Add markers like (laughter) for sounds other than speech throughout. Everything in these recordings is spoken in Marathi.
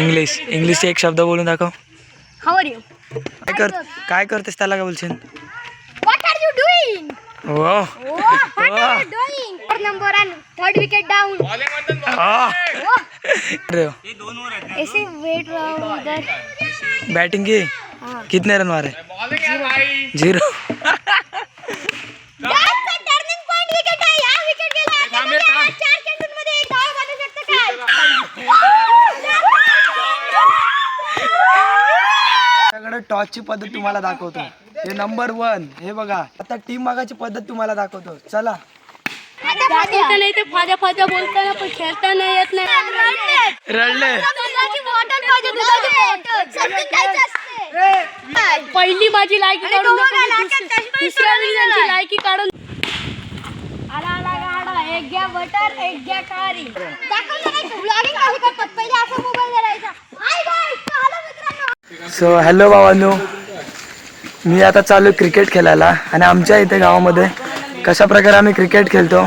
इंग्लिश इंग्लिशचे एक शब्द बोलून दाखव How are you? काय कर काय करतेस त्याला काय बोलशील What are you doing? हो Oh, what are you doing? Third number and third wicket down. Oh, रे ऐसे wait रहा उधर. बैटिंग की हाँ. कितने रन मारे zero That's the turning point wicket आहे. हा wicket गेला. त्याच्यामध्ये हा चार चेंडूंमध्ये एक धाव काढू शकतो काय? त्याकडे टॉसची पद्धत तुम्हाला दाखवतो. हे नंबर वन हे बघा. आता टीम मागाची पद्धत तुम्हाला दाखवतो. चला. फाद्या फाद्या बोलताना पण खेळता नाही येत नाही. रडले. पहिली माझी लायकी काढून दुसऱ्या. लायकी काढून आला आला गाडा एक घ्या बटर एक घ्या खारी दाखवलं नाही ब्लॉगिंग कशी करतात पहिले असा मोबाईल धरायचा. हॅलो सो हॅलो भावांनो. मी आता चालू आहे क्रिकेट खेळायला आणि आमच्या इथे गावामध्ये कशा प्रकारे आम्ही क्रिकेट खेळतो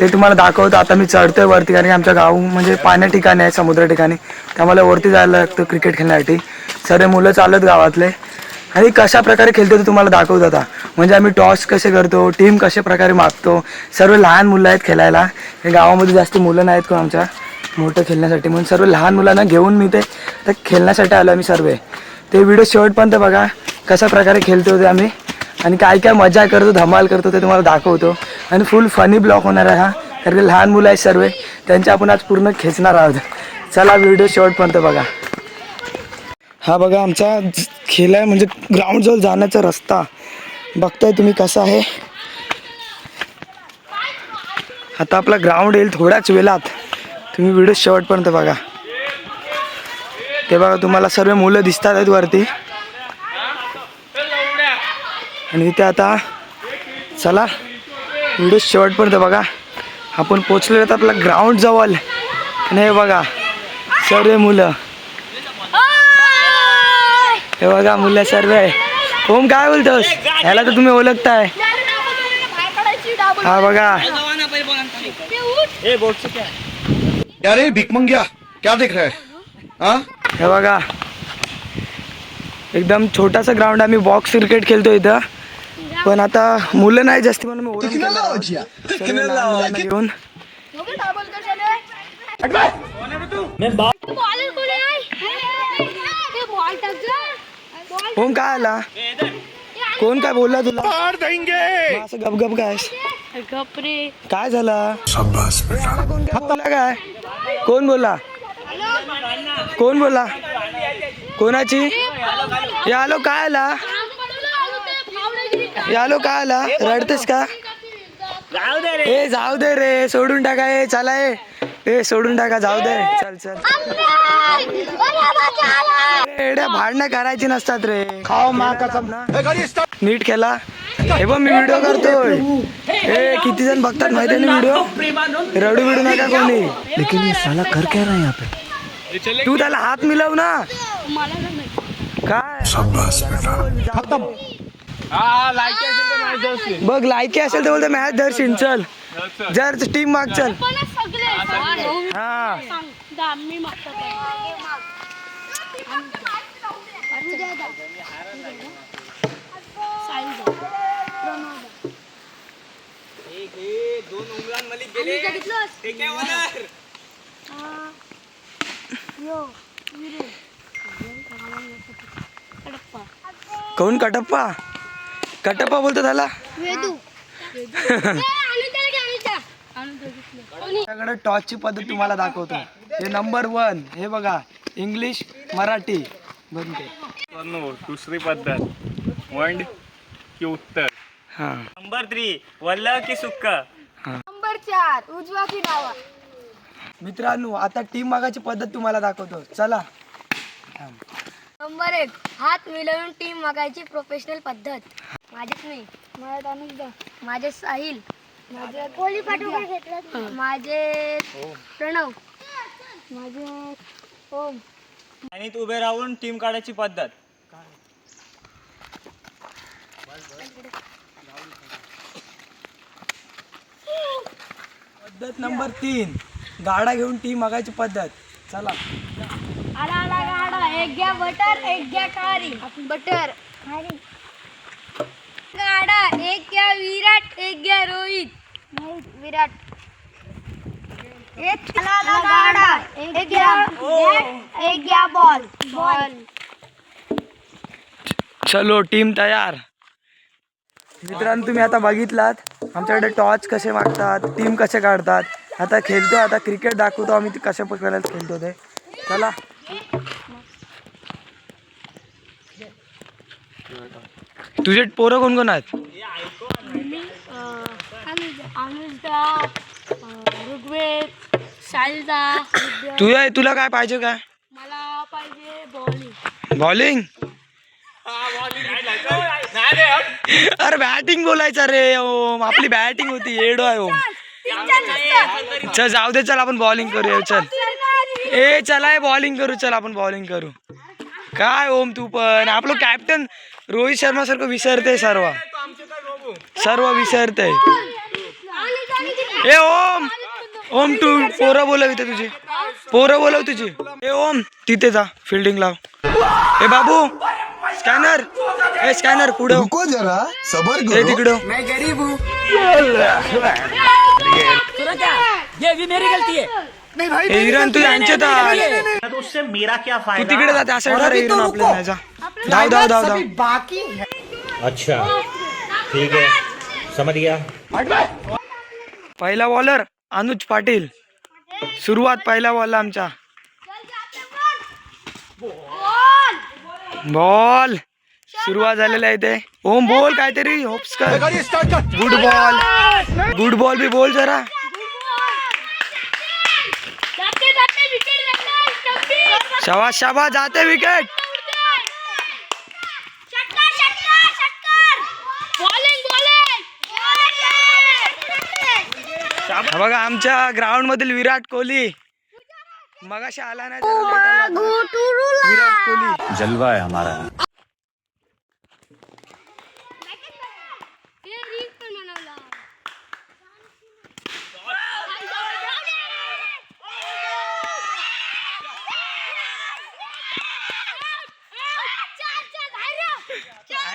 ते तुम्हाला दाखवतो. आता मी चढतोय वरती कारण की आमच्या गाव म्हणजे पाण्या ठिकाणी आहे समुद्र ठिकाणी. त्यामुळे वरती जायला लागतं क्रिकेट खेळण्यासाठी. सर्व मुलं चालत गावातले. आणि कशा प्रकारे खेळतो ते तुम्हाला दाखवतो आता. म्हणजे आम्ही टॉस कसे करतो टीम कशा प्रकारे मागतो सर्व लहान मुलं आहेत खेळायला. हे गावामध्ये जास्त मुलं नाहीत कोण आमच्या. मोठं खेळण्यासाठी. म्हणून सर्व लहान मुलांना घेऊन मी ते खेळण्यासाठी आलो आम्ही सर्व. ते व्हिडिओ शेवटपर्यंत बघा कशा प्रकारे खेळतो ते आम्ही. आणि काय काय मजा करतो धमाल करतो ते तुम्हाला दाखवतो. आणि फुल फनी ब्लॉक होणार आहे हा कारण की लहान मुलं आहेत सर्व. त्यांचे आपण आज पूर्ण खेचणार आहोत. चला व्हिडिओ शेवटपर्यंत बघा. हा बघा आमचा खेळ आहे म्हणजे ग्राउंडजवळ जाण्याचा रस्ता. बघताय तुम्ही कसा आहे? आता आपला ग्राउंड येईल थोड्याच वेळात. तुम्ही व्हिडिओ शेवटपर्यंत बघा. ते बघा तुम्हाला सर्व मुलं दिसतात आहेत वरती. आणि इथे आता चला व्हिडिओ शेवटपर्यंत बघा. आपण पोचलेलो आहेत आपला ग्राउंड जवळ. आणि हे बघा सर्व मुलं. हे बघा मुलं सर्व आहे. ओम काय बोलतोस? ह्याला तर तुम्ही ओळखताय. हा बघा. अरे भिकमंग्या क्या देख रहा है? हाँ? हे बघा. एकदम छोटासा ग्राउंड आम्ही बॉक्स क्रिकेट खेळतो इथं. पण आता मुलं नाही जास्ती म्हणून मी लहान मुलांना घेऊन ओम काय आला? कोण काय बोलला तुला? मग असं गपगप काय? गपरे काय झालं? कोण काय बोलला काय? कोण बोला कोण बोला कोणाची? यालो काय आला? यालो काय आला? रडतेस का? ए जाऊ दे रे सोडून टाका. ए चला ए. सोडून टाका जाऊ दे. चल चल. ए, एड्या भांडणं करायची नसतात रे. खाओ मा नीट केला. हे बघ मी व्हिडिओ करतोय. ए किती जण बघतात माहिती ना व्हिडिओ रडू बिडू नका कोणी. लेकिन ये साला कर क्या रहा है यहाँ पे? तू त्याला हात मिलव ना. काय? बघ लायकी असेल तर बोलतो मॅच धरशील चल जर टीम माग चल हा. कोण कटप्पा? कटप्पा बोलतो त्याला. वेदू. (laughs) त्याकडे टॉसची पद्धत तुम्हाला दाखवतो. हे नंबर वन हे बघा इंग्लिश मराठी. बनते. दुसरी पद्धत. वंड की उत्तर. हा. नंबर थ्री वल्ल की सुक्क. नंबर चार उजवा की डावा. मित्रांनो आता टीम मागाची पद्धत तुम्हाला दाखवतो. चला. नंबर एक हात मिळवून टीम मागायची प्रोफेशनल पद्धत. माझेच नाही माझ्या अनुजदा माझे साहिल. माझे कोहली पाठवून घेतलं माझे प्रणव. माझे ओम. आणि उभे राहून टीम काढायची पद्धत. पद्धत नंबर तीन. गाडा घेऊन टीम मागायची पद्धत. चला. आला आला गाडा. एक घ्या बटर एक घ्या खारी बटर. खारी गाडा एक घ्या विराट एक घ्या रोहित. विराट. एक आला गाडा. एक घ्या bat, एक घ्या बॉल. बॉल. चलो टीम तयार. मित्रांनो तुम्ही आता बघितलात आमच्याकडे टॉर्च कसे मागतात टीम कसे काढतात आता खेळतो आता क्रिकेट दाखवतो आम्ही ते कशा प्रकारे खेळतो ते. चला. तुझे पोरं कोण कोण आहेत? ऋग्वेद शालिदा तुझ्या तुला काय पाहिजे काय? मला पाहिजे बॉलिंग बॉलिंग अरे बॅटिंग बोलायचं रे ओम. आपली बॅटिंग होती. येडो आहे ओम. चल जाऊ दे चल आपण बॉलिंग करूया चल. ए चला बॉलिंग करू चल आपण बॉलिंग करू. काय ओम तू पण? आपलं कॅप्टन रोहित शर्मा सारखं विसरते सर्व. सर्व विसरते. ए ओम. ओम तू पोरं बोलव इथे तुझी. पोरं बोलव तुझी. ए ओम तिथे जा. फिल्डिंग लाव. ए बाबू. स्कॅनर ए स्कॅनर पुढे रुको जरा सबर ए करो. तिकडं. ए हिरण तू यांच्यात आहे. तो उससे मेरा क्या तू फायदा? तिकडे जा त्या साईडला रे हिरण आपल्या नाही जा. धाव धाव धाव धाव अच्छा ठीक है। समझ गया। पहिला बॉलर अनुज पाटील. सुरुवात पहिला बॉल आमचा. बॉल. सुरुवात झालेला आहे ते. ओम बोल काहीतरी. होप्स कर. गुड बॉल गुड बॉल बी बोल जरा. जाते विकेट जाते विकेट बॉलिंग बॉलिंग हा बघा आमच्या ग्राउंड मधील विराट कोहली. मगाशी आला नाही. विराट कोहली. जलवा है हमारा.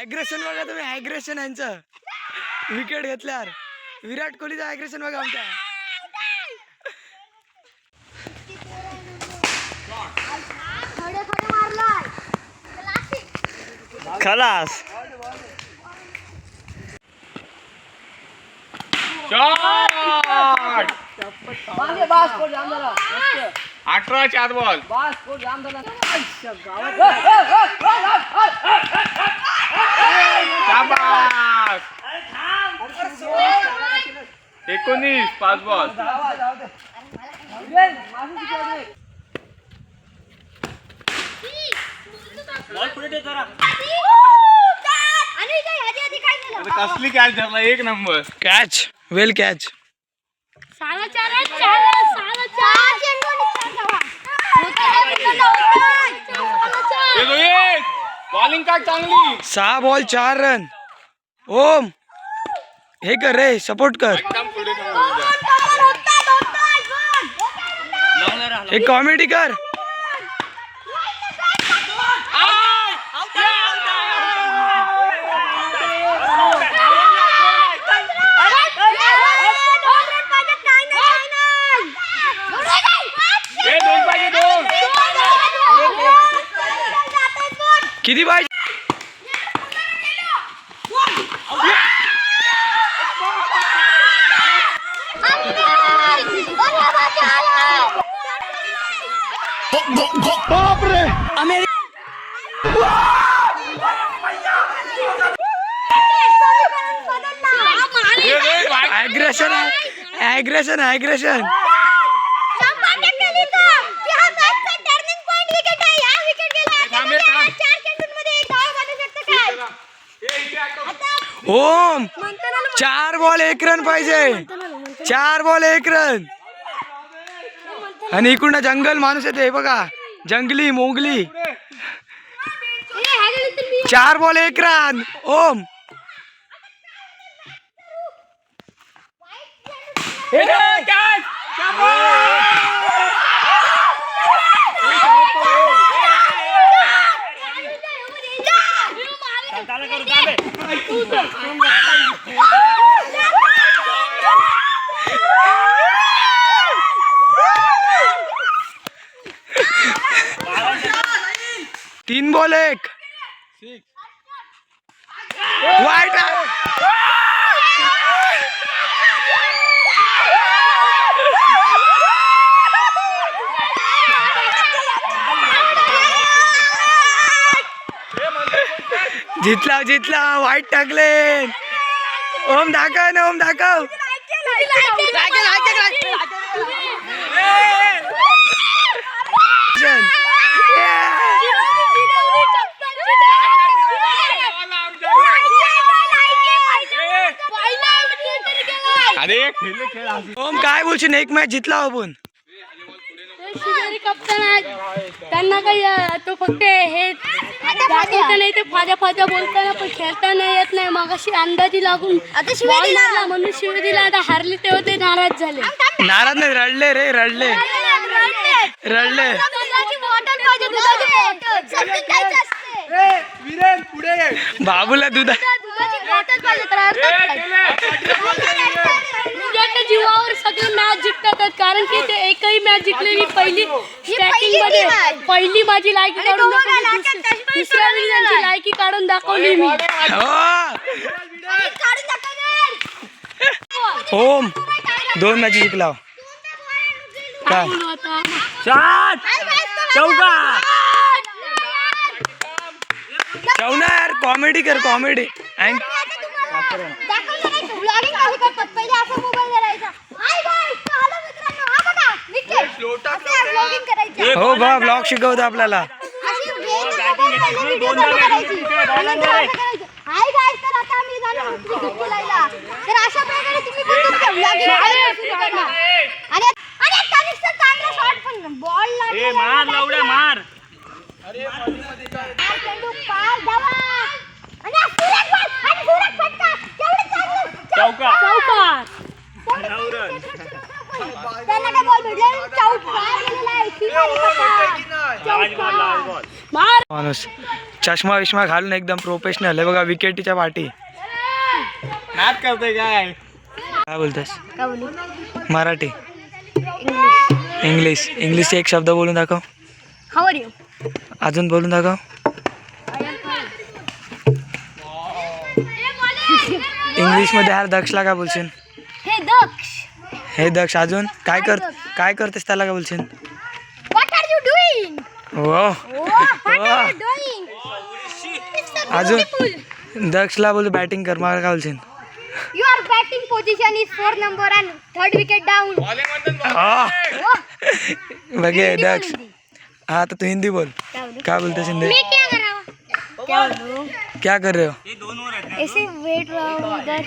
ऍग्रेशन बघा तुम्ही ऍग्रेशन यांचं. विकेट घेतल्यावर. विराट कोहलीचं ऍग्रेशन बघा आमच्या. खलास अठरा चार बॉल एकोणीस पाच बॉल कसली कॅच धरला एक नंबर कॅच वेल कॅच साला चार आहे, चार आहे, साला चार. बॉलिंग काढ चांगली सहा बॉल चार रन ओम हे कर रे सपोर्ट कर एकदम पुढे एक कॉमेडी कर किती पाहिजे ऍग्रेशन ऍग्रेशन ऍग्रेशन ओम! चार बॉल एक रन पाहिजे. चार बॉल एक रन. आणि इकडून जंगल माणूस येते बघा. जंगली मोगली. चार बॉल एक रन. ओम! तीन बॉल एक. वाईट जितला जितला वाईट टाकले. ओम दाखव ना ओम दाखव. अरे खेळ खेळ ओम काय बोलशील? एक मॅच जितला आपण शिकारी कप्तान आहे त्यांना काही तो फक्त हे दाखवता नाही ते फाजा फाजा बोलताना पण खेळताना येत नाही मग अशी अंदाजी लागून आता. मारला म्हणून शिवाय दिला आता हारली तेव्हा ते नाराज झाले नाराज नाही रडले रे रडले रडले बाबूला दुधा म्हणजे जीवावर सगळे मॅच जिंकतात कारण की ते एकही मॅच जिंकलेली पहिली मध्ये. पहिली माझी लायकी काढून दाखवली मी हो. ओम दोन मॅच जिंकला. काय? चौका. जाऊ ना यार कॉमेडी कर कॉमेडी हा हो बा ब्लॉग शिकवतो आपल्याला. अशी game पहिले video चालू करायची. आणि नंतर असं करायचं. हाय गाइस तर आता आम्ही जाणार क्रिकेट खेळायला तर अशा प्रकारे तुम्ही पण तुमचं vlogging करायला सुरू करा. आणि आणि तनिष्क चांगला शॉट पण बॉल ए मार लावड्या मार चेंडू पार धावा आणि हा सुरेख बॉल आणि सुरेख फटका एवढं चांगलं चौका चौकार त्यांना काय बॉल भेटला चौकार पार गेलेला आहे सीमारी पट्टा. चौकार. माणूस. चष्मा विष्मा घालून एकदम प्रोफेशनल आहे. बघा विकेटीच्या पाठी. नाच करतोय काय? काय बोलतोस? मराठी. इंग्लिश. इंग्लिशचे एक शब्द बोलून दाखव. How are you? अजून बोलून दाखव. इंग्लिशमध्ये यार दक्षला काय बोलशील? हे दक्ष. हे दक्ष अजून? काय कर काय करतेस त्याला काय बोलशील? हो. अजून दक्षला बोल बॅटिंग कर मला काय बोलशील Your batting position is four number and third wicket down. हा. Oh, बघे दक्ष. हाँ तो तू हिंदी बोल क्या बोलूँ? क्या बोलते हिंदी मैं क्या कर रहा हूँ क्या बोलूँ? क्या कर रहे हो ऐसे वेट रहा हूँ उधर.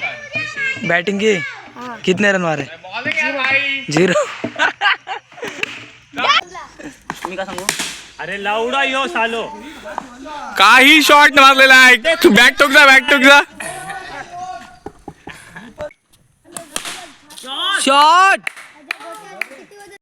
बैटिंग की हाँ। कितने रन मारे? ज़ीरो (laughs) (laughs) अरे लावडा यो सालो. काही शॉट मारलेला आहे. बॅक टोकचा बॅक टोकचा शॉट